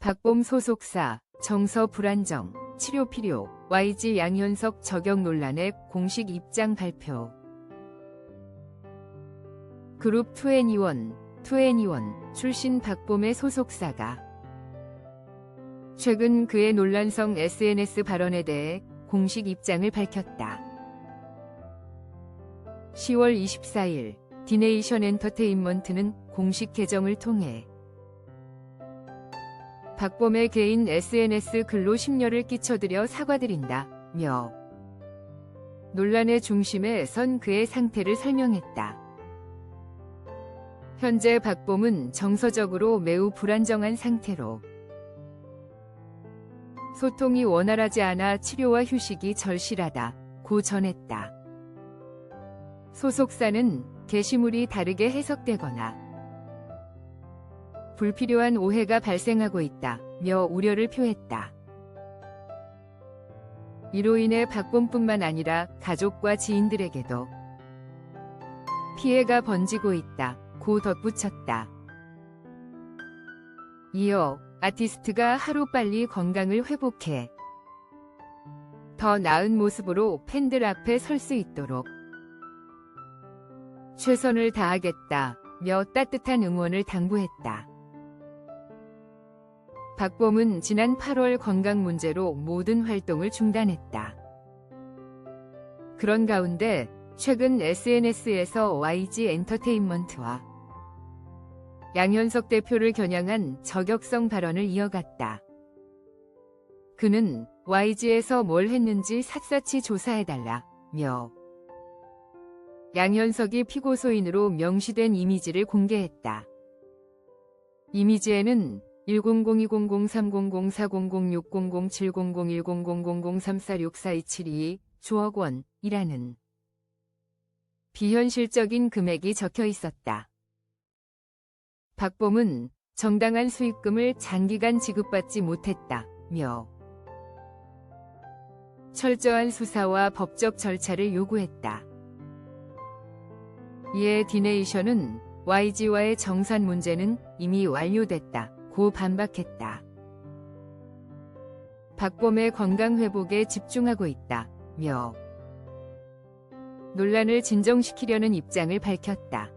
박봄 소속사 정서 불안정 치료 필요 YG 양현석 저격 논란의 공식 입장 발표 그룹 2NE1 2NE1 출신 박봄의 소속사가 최근 그의 논란성 SNS 발언에 대해 공식 입장을 밝혔다. 10월 24일 디네이션 엔터테인먼트는 공식 계정을 통해 박범의 개인 SNS 글로 심려를 끼쳐드려 사과드린다 며 논란의 중심에 선 그의 상태를 설명했다. 현재 박범은 정서적으로 매우 불안정한 상태로 소통이 원활하지 않아 치료와 휴식이 절실하다 고 전했다. 소속사는 게시물이 다르게 해석되거나 불필요한 오해가 발생하고 있다며 우려를 표했다. 이로 인해 박범뿐만 아니라 가족과 지인들에게도 피해가 번지고 있다 고 덧붙였다. 이어 아티스트가 하루빨리 건강을 회복해 더 나은 모습으로 팬들 앞에 설 수 있도록 최선을 다하겠다며 따뜻한 응원을 당부했다. 박범은 지난 8월 건강 문제로 모든 활동을 중단했다. 그런 가운데 최근 SNS에서 YG 엔터테인먼트와 양현석 대표를 겨냥한 저격성 발언을 이어갔다. 그는 YG에서 뭘 했는지 샅샅이 조사해달라며 양현석이 피고소인으로 명시된 이미지를 공개했다. 이미지에는 10002003004006007001000346462 조억 원 이라는 비현실적인 금액이 적혀 있었다. 박범은 정당한 수익금을 장기간 지급받지 못했다며 철저한 수사와 법적 절차를 요구했다. 이에 디네이션은 YG와의 정산 문제는 이미 완료됐다 고 반박했다. 박범의 건강 회복에 집중하고 있다 며 논란을 진정시키려는 입장을 밝혔다.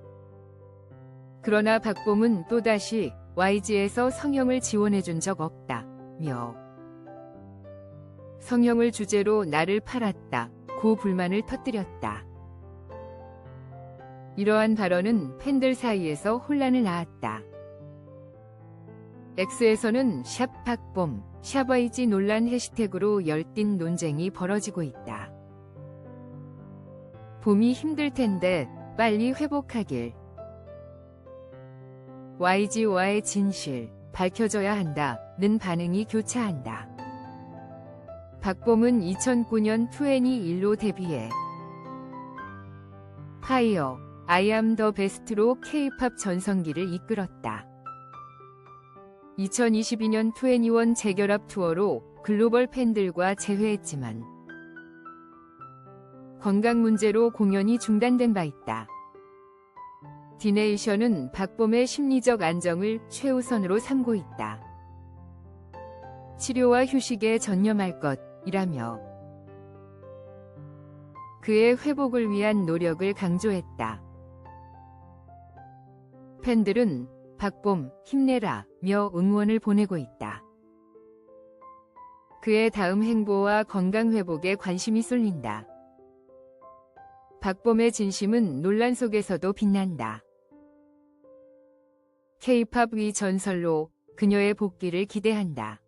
그러나 박범은 또다시 YG에서 성형을 지원해준 적 없다 며 성형을 주제로 나를 팔았다 고 불만을 터뜨렸다. 이러한 발언은 팬들 사이에서 혼란을 낳았다. X에서는 샵 박봄, 샵 YG 논란 해시태그로 열띤 논쟁이 벌어지고 있다. 봄이 힘들 텐데 빨리 회복하길. YG와의 진실 밝혀져야 한다 는 반응이 교차한다. 박봄은 2009년 2NE1로 데뷔해 파이어, 아이암 더 베스트로 K-팝 전성기를 이끌었다. 2022년 2NE1 재결합 투어로 글로벌 팬들과 재회했지만 건강 문제로 공연이 중단된 바 있다. 디네이션은 박봄의 심리적 안정을 최우선으로 삼고 있다. 치료와 휴식에 전념할 것이라며 그의 회복을 위한 노력을 강조했다. 팬들은 박봄 힘내라 며 응원을 보내고 있다. 그의 다음 행보와 건강 회복에 관심이 쏠린다. 박봄의 진심은 논란 속에서도 빛난다. K-팝 위 전설로 그녀의 복귀를 기대한다.